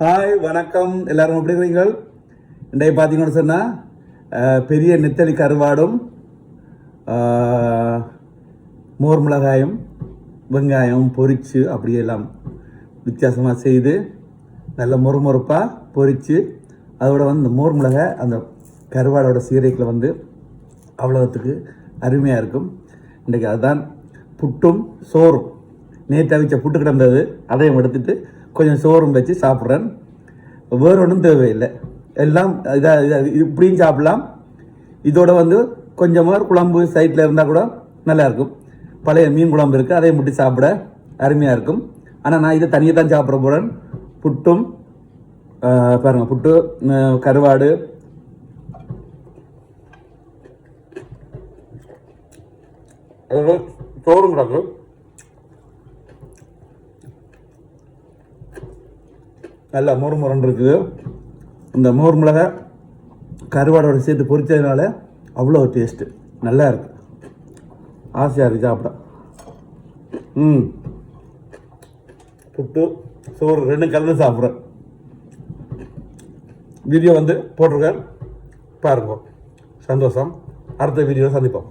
Hi வணக்கம். எல்லாரும் எப்படி இருக்கீங்கள் இன்றைக்கு பார்த்தீங்கன்னு சொன்னால் பெரிய நெத்தலி கருவாடும் மோர் மிளகாயும் வெங்காயம் பொரித்து அப்படியெல்லாம் வித்தியாசமாக செய்து நல்ல மொறுமொறுப்பாக பொரித்து அதோட வந்து இந்த மோர் மிளகாய் அந்த கருவாடோட சீரைக்கில் வந்து அவ்வளோத்துக்கு அருமையாக இருக்கும். இன்றைக்கி அதுதான் புட்டும் சோறும். நேற்று அவிச்ச புட்டு கிடந்தது அதையும் எடுத்துகிட்டு கொஞ்சம் சோறும் வச்சு சாப்பிட்றேன். வேறு ஒன்றும் தேவையில்லை. எல்லாம் இதாக இதாக இப்படியும் சாப்பிடலாம். இதோட வந்து கொஞ்சமாக குழம்பு சைட்டில் இருந்தால் கூட நல்லாயிருக்கும் பழைய மீன் குழம்பு இருக்குது அதையும் முட்டி சாப்பிட அருமையாக இருக்கும். ஆனால் நான் இதை தனியாக தான் சாப்பிட போகிறேன் புட்டும் பாருங்கள் புட்டு கருவாடு. சோறும் கிடக்கு. நல்லா மொறு முரண்டு இருக்குது. இந்த மோர் மிளகா கருவாடோட சேர்த்து பொரித்ததுனால அவ்வளோ டேஸ்ட்டு நல்லா இருக்குது ஆசையாக இருக்குது சாப்பிட. ம். புட்டு சோறு ரெண்டும் கலந்து சாப்பிட்றேன். வீடியோ வந்து போட்டிருக்கேன். பாருங்க. சந்தோஷம். அடுத்த வீடியோவில் சந்திப்போம்.